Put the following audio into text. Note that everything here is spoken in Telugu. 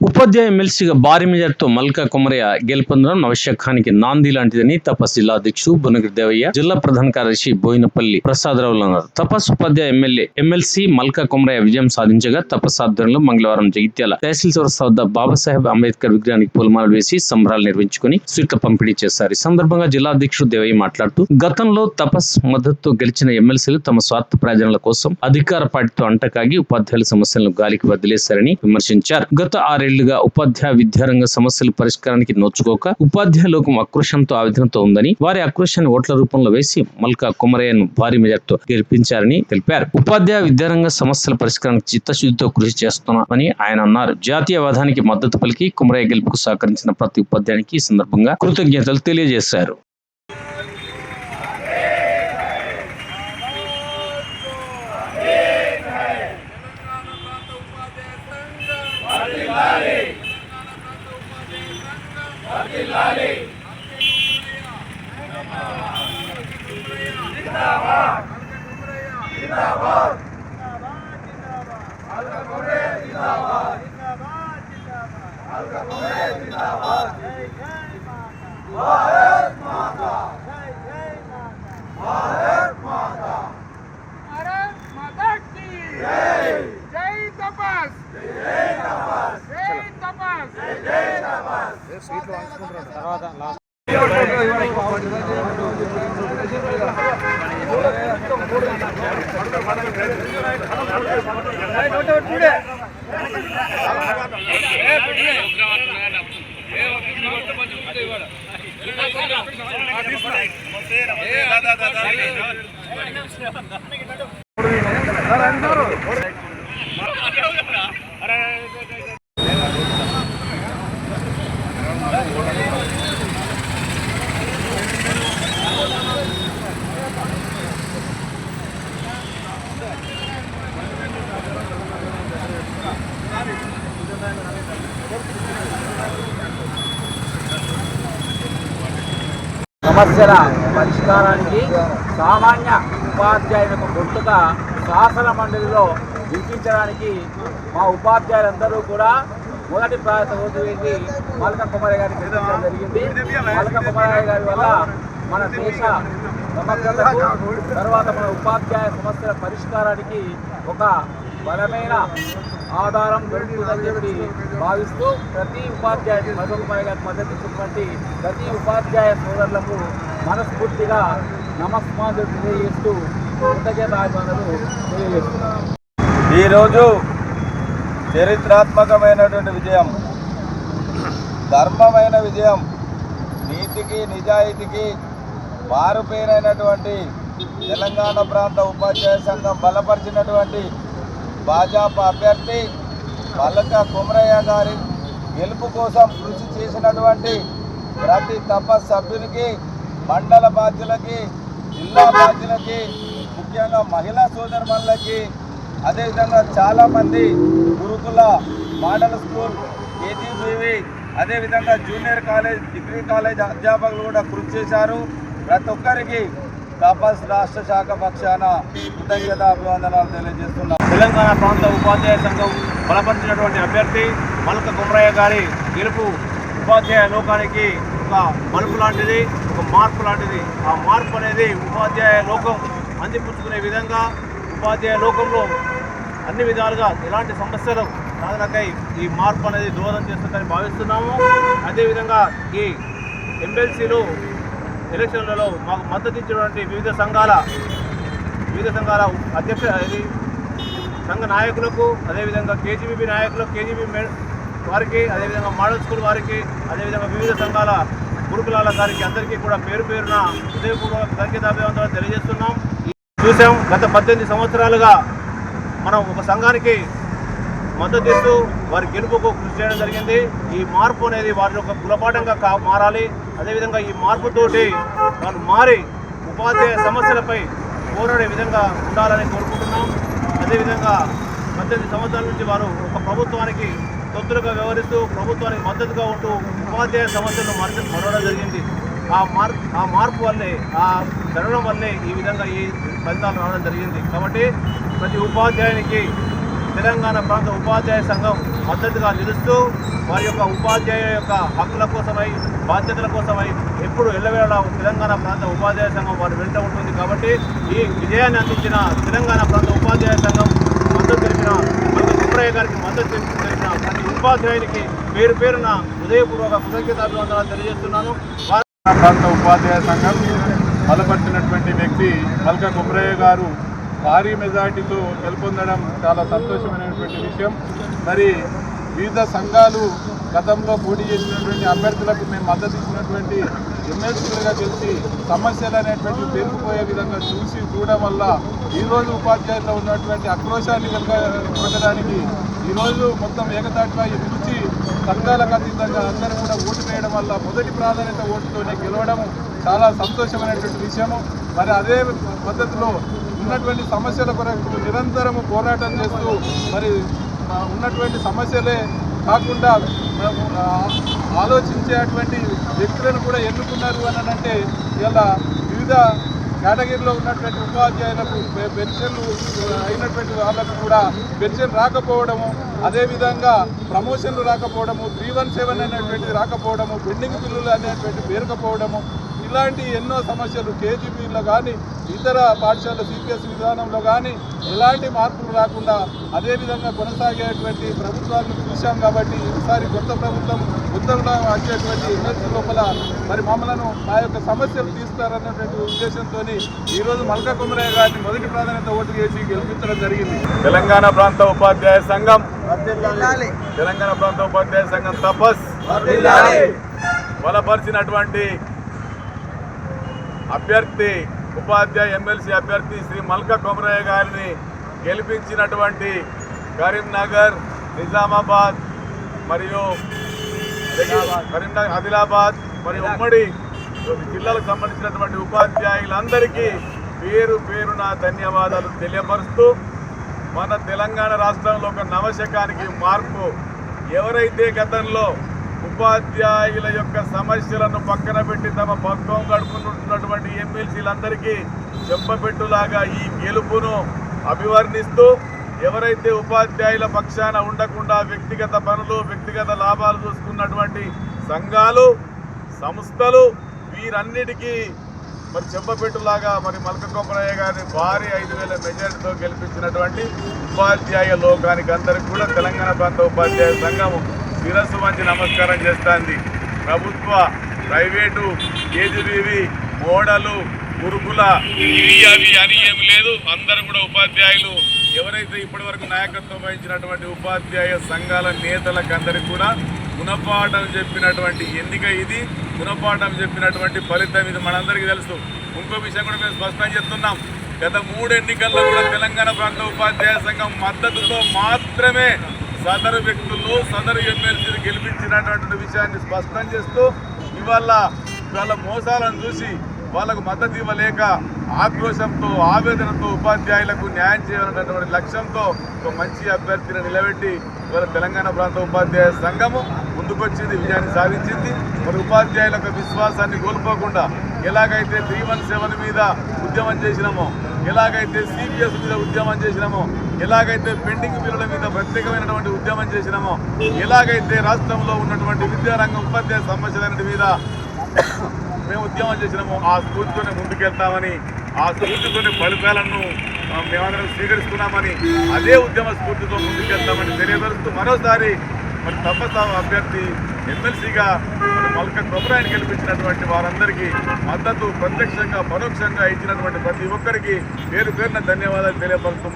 ఉపాధ్యాయ ఎమ్మెల్సీగా భారీ మెజార్టీతో మల్కా కుమరయ్య గెలుపొందడం నవశకానికి నాంది లాంటిదని తపస్ జిల్లా అధ్యక్షుడు బునగిరి దేవయ్య జిల్లా ప్రధాన కార్యదర్శి బోయినపల్లి ప్రసాదరావులు అన్నారు. తపస్ ఉపాధ్యాయ ఎమ్మెల్యే ఎమ్మెల్సీ మల్కా కుమరయ్య విజయం సాధించగా తపస్ ఆధ్వర్యంలో మంగళవారం జగిత్యాల తహసీల్ చౌరస్తా వద్ద బాబాసాహెబ్ అంబేద్కర్ విగ్రహానికి పూలమాలలు వేసి సంబరాలు నిర్వహించుకుని స్వీట్ల పంపిణీ చేశారు. ఈ సందర్భంగా జిల్లా అధ్యక్షుడు దేవయ్య మాట్లాడుతూ గతంలో తపస్ మద్దతుతో గెలిచిన ఎమ్మెల్సీలు తమ స్వార్థ ప్రయోజనాల కోసం అధికార పార్టీతో అంటకాగి ఉపాధ్యాయుల సమస్యలను గాలికి వదిలేశారని విమర్శించారు. గత ఆరేళ్ళుగా ఉపాధ్యాయ విద్యారంగ సమస్యల పరిష్కారానికి నోచుకోక ఉపాధ్యాయ లోకం ఆక్రోషంతో ఆవేదనతో ఉందని వారి ఆక్రోషాన్ని ఓట్ల రూపంలో వేసి మల్కా కుమరయ్యను భారీ మెజార్టీతో గెలిపించారని తెలిపారు. ఉపాధ్యాయ విద్యారంగ సమస్యల పరిష్కారానికి చిత్తశుద్ధితో కృషి చేస్తున్నామని ఆయన అన్నారు. జాతీయవాదానికి మద్దతు పలికి కుమరయ్య గెలుపుకు సహకరించిన ప్రతి ఉపాధ్యాయునికి ఈ సందర్భంగా కృతజ్ఞతలు తెలియజేశారు. भारत माता की जय जय तपस जय तपस जय तपस जय तपस అరే సమస్యల పరిష్కారానికి సామాన్య ఉపాధ్యాయులకు గుర్తుగా శాసన మండలిలో వినిపించడానికి మా ఉపాధ్యాయులందరూ కూడా మొదటి ప్రాయత వేసి మల్క కుమారి గారికి జరిగింది. మల్క కుమారి గారి వల్ల మన దేశ సమగ్రతకు తర్వాత మన ఉపాధ్యాయ సమస్యల పరిష్కారానికి ఒక బలమైన ఆధారం దొరుకుతుందని చెప్పి భావిస్తూ ప్రతి ఉపాధ్యాయుడు మల్క మద్దతు ఇచ్చినటువంటి ప్రతి ఉపాధ్యాయ సోదరులకు మనస్ఫూర్తిగా నమస్మాంజలు తెలియజేస్తూ కృతజ్ఞతాభివందనలు తెలియజేస్తున్నాను. ఈరోజు చరిత్రాత్మకమైనటువంటి విజయం ధర్మమైన విజయం నీతికి నిజాయితీకి మారుపేరైనటువంటి తెలంగాణ ప్రాంత ఉపాధ్యాయ సంఘం బలపరిచినటువంటి భాజపా అభ్యర్థి మల్లక కుమరయ్య గారి గెలుపు కోసం కృషి చేసినటువంటి ప్రతి తప సభ్యునికి మండల బాధ్యులకి జిల్లా బాధ్యులకి ముఖ్యంగా మహిళా సోదరుమణులకి అదేవిధంగా చాలామంది గురుకుల మోడల్ స్కూల్ కేజీబీవి అదేవిధంగా జూనియర్ కాలేజ్ డిగ్రీ కాలేజ్ అధ్యాపకులు కూడా కృషి చేశారు. ప్రతి ఒక్కరికి తపస్ రాష్ట్ర శాఖ పక్షాన కృతజ్ఞత అభివందనాలు తెలియజేస్తున్నాం. తెలంగాణ ప్రాంత ఉపాధ్యాయ సంఘం బలపరిచినటువంటి అభ్యర్థి మల్క కుమ్రయ్య గారి గెలుపు ఉపాధ్యాయ లోకానికి ఒక మలుపు లాంటిది ఒక మార్పు లాంటిది. ఆ మార్పు అనేది ఉపాధ్యాయ లోకం అందిపుచ్చుకునే విధంగా ఉపాధ్యాయ లోకంలో అన్ని విధాలుగా ఎలాంటి సమస్యలు సాధనకై ఈ మార్పు అనేది దోహదం చేస్తుందని భావిస్తున్నాము. అదేవిధంగా ఈ ఎమ్మెల్సీలు ఎలక్షన్లలో మాకు మద్దతు ఇచ్చినటువంటి వివిధ సంఘాల వివిధ సంఘాల అధ్యక్ష ఇది సంఘ నాయకులకు అదేవిధంగా కేజీబీబీ నాయకులకు కేజీబీ మే వారికి అదేవిధంగా మోడల్ స్కూల్ వారికి అదేవిధంగా వివిధ సంఘాల గురుకులాల గారికి అందరికీ కూడా పేరు పేరున హృదయపూర్వక కృతజ్ఞతాభివందనాలు తెలియజేస్తున్నాం. చూసాం గత పద్దెనిమిది సంవత్సరాలుగా మనం ఒక సంఘానికి మద్దతు ఇస్తూ వారి గెలుపుకు కృషి చేయడం జరిగింది. ఈ మార్పు అనేది వారి యొక్క గుణపాఠంగా కా మారాలి. అదేవిధంగా ఈ మార్పుతోటి వాళ్ళు మారి ఉపాధ్యాయ సమస్యలపై పోరాడే విధంగా ఉండాలని కోరుకుంటున్నాం. అదేవిధంగా పద్దెనిమిది సంవత్సరాల నుంచి వారు ఒక ప్రభుత్వానికి తొత్తులుగా వ్యవహరిస్తూ ప్రభుత్వానికి మద్దతుగా ఉంటూ ఉపాధ్యాయ సమస్యలను మరచ మరవడం జరిగింది. ఆ మార్ ఆ మార్పు వల్లే ఆ జరగడం వల్లే ఈ విధంగా ఈ ఫలితాలు రావడం జరిగింది. కాబట్టి ప్రతి ఉపాధ్యాయునికి తెలంగాణ ప్రాంత ఉపాధ్యాయ సంఘం మద్దతుగా నిలుస్తూ వారి యొక్క ఉపాధ్యాయ యొక్క హక్కుల కోసమై బాధ్యతల కోసమై ఎప్పుడు ఎల్లవేళ తెలంగాణ ప్రాంత ఉపాధ్యాయ సంఘం వారు వెంట ఉంటుంది కాబట్టి ఈ విజయాన్ని అందించిన తెలంగాణ ప్రాంత ఉపాధ్యాయ సంఘం మద్దతు తెలిపిన మన సుబ్రయ్య గారికి మద్దతు తెలిపిన ప్రతి ఉపాధ్యాయునికి పేరు పేరున హృదయపూర్వక కృతజ్ఞతాభివందనాలు తెలియజేస్తున్నాను. ప్రాంత ఉపాధ్యాయ సంఘం బలపరిచినటువంటి వ్యక్తి మల్క కుమ్రయ్య గారు భారీ మెజార్టీతో గెలుపొందడం చాలా సంతోషమైనటువంటి విషయం. మరి వివిధ సంఘాలు గతంలో పోటీ చేసినటువంటి అభ్యర్థులకు మేము మద్దతు ఇచ్చినటువంటి ఎమ్మెల్సీలుగా తెలిసి సమస్యలు అనేటువంటి పెరిగిపోయే విధంగా చూసి చూడడం వల్ల ఈరోజు ఉపాధ్యాయుల్లో ఉన్నటువంటి ఆక్రోశాన్ని కలగడానికి ఈరోజు మొత్తం ఏకతాటిపై పిలిచి సంఘాలకు అతీతంగా అందరూ కూడా ఓటు వేయడం వల్ల మొదటి ప్రాధాన్యత ఓటుతోనే గెలవడం చాలా సంతోషమైనటువంటి విషయము. మరి అదే పద్ధతిలో ఉన్నటువంటి సమస్యల కొరకు నిరంతరము పోరాటం చేస్తూ మరి ఉన్నటువంటి సమస్యలే కాకుండా మనము, ఆలోచించేటువంటి వ్యక్తులను కూడా ఎన్నుకున్నారు అని అంటే ఇలా వివిధ కేటగిరీలో ఉన్నటువంటి ఉపాధ్యాయులకు పెన్షన్లు అయినటువంటి వాళ్ళకు కూడా పెన్షన్ రాకపోవడము అదేవిధంగా ప్రమోషన్లు రాకపోవడము త్రీ వన్ సెవెన్ అనేటువంటిది రాకపోవడము పెండింగ్ బిల్లులు అనేటువంటి పేరుకపోవడము ఇలాంటి ఎన్నో సమస్యలు కేజీబీలో కానీ ఇతర పాఠశాల సిపిఎస్ విధానంలో కానీ ఎలాంటి మార్పులు రాకుండా అదేవిధంగా కొనసాగేటువంటి ప్రభుత్వాలను చూశాం కాబట్టి ఈసారి కొత్త ప్రభుత్వం ఉత్తరంలో వచ్చేటువంటి ఎమ్మెల్సీ లోపల మరి మమ్మలను మా యొక్క సమస్యలు తీస్తారన్నటువంటి ఉద్దేశంతో ఈరోజు మల్కా కుమరయ్య గారిని మొదటి ప్రాధాన్యత ఓటు వేసి గెలిపించడం జరిగింది. తెలంగాణ ప్రాంత ఉపాధ్యాయ సంఘం తెలంగాణ ప్రాంత ఉపాధ్యాయ సంఘం తపస్ బలపరిచినటువంటి అభ్యర్థి ఉపాధ్యాయ ఎమ్మెల్సీ అభ్యర్థి శ్రీ మల్క కొమరయ్య గారిని గెలిపించినటువంటి కరీంనగర్ నిజామాబాద్ మరియు కరీంనగర్ ఆదిలాబాద్ మరియు ఉమ్మడి జిల్లాలకు సంబంధించినటువంటి ఉపాధ్యాయులందరికీ పేరు పేరున ధన్యవాదాలు తెలియపరుస్తూ మన తెలంగాణ రాష్ట్రంలో ఒక నవశకానికి మార్పు ఎవరైతే గతంలో ఉపాధ్యాయుల యొక్క సమస్యలను పక్కన పెట్టి తమ పక్కం గడుపుకుంటున్నటువంటి ఎమ్మెల్సీలందరికీ చెప్పబెట్టులాగా ఈ గెలుపును అభివర్ణిస్తూ ఎవరైతే ఉపాధ్యాయుల పక్షాన ఉండకుండా వ్యక్తిగత పనులు వ్యక్తిగత లాభాలు చూసుకున్నటువంటి సంఘాలు సంస్థలు వీరన్నిటికీ మరి చెప్పపెట్టులాగా మరి మల్క కొమరయ్య గారిని భారీ ఐదు వేల మెజారిటీతో గెలిపించినటువంటి ఉపాధ్యాయ లోకానికి అందరికి కూడా తెలంగాణ ప్రాంత ఉపాధ్యాయ సంఘం శిరస్సు వంచి నమస్కారం చేస్తుంది. ప్రభుత్వ ప్రైవేటు కేజీబీవి మోడలు గురుకుల ఇవి అవి అని ఏం లేదు. అందరూ కూడా ఉపాధ్యాయులు. ఎవరైతే ఇప్పటి వరకు నాయకత్వం వహించినటువంటి ఉపాధ్యాయ సంఘాల నేతలకు అందరికి కూడా గుణపాఠం చెప్పినటువంటి ఎన్నిక ఇది. గుణపాఠం చెప్పినటువంటి ఫలితం ఇది. మనందరికీ తెలుసు. ఇంకో విషయం కూడా మేము స్పష్టం చెప్తున్నాం. గత మూడు ఎన్నికల్లో కూడా తెలంగాణ ప్రాంత ఉపాధ్యాయ సంఘం మద్దతుతో మాత్రమే సదరు వ్యక్తులు సదరు ఎమ్మెల్సీని గెలిపించినటువంటి విషయాన్ని స్పష్టం చేస్తూ ఇవాళ ఇవాళ మోసాలను చూసి వాళ్ళకు మద్దతు ఇవ్వలేక ఆక్రోశంతో ఆవేదనతో ఉపాధ్యాయులకు న్యాయం చేయాలన్నటువంటి లక్ష్యంతో ఒక మంచి అభ్యర్థిని నిలబెట్టి ఇవాళ తెలంగాణ ప్రాంత ఉపాధ్యాయ సంఘము ముందుకొచ్చింది విజయాన్ని సాధించింది. మరి ఉపాధ్యాయుల యొక్క విశ్వాసాన్ని కోల్పోకుండా ఎలాగైతే త్రీ వన్ సెవెన్ మీద ఉద్యమం చేసినామో ఎలాగైతే సిపిఎస్ మీద ఉద్యమం చేసినామో ఎలాగైతే పెండింగ్ బిల్లుల మీద ప్రత్యేకమైనటువంటి ఉద్యమం చేసినామో ఎలాగైతే రాష్ట్రంలో ఉన్నటువంటి విద్యారంగ ఉపాధ్యాయ సమస్యలన్నిటి మీద మేము ఉద్యమం చేసినాము ఆ స్ఫూర్తితోనే ముందుకెళ్తామని ఆ స్ఫూర్తితోనే ఫలితాలను మేమందరం స్వీకరిస్తున్నామని అదే ఉద్యమ స్ఫూర్తితో ముందుకెళ్తామని తెలియపరుస్తూ మరోసారి మరి తప్ప అభ్యర్థి ఎమ్మెల్సీగా మల్క కొబ్బరాయిని గెలిపించినటువంటి వారందరికీ మద్దతు ప్రత్యక్షంగా పరోక్షంగా ఇచ్చినటువంటి ప్రతి ఒక్కరికి పేరు పేరున ధన్యవాదాలు తెలియపరుస్తూ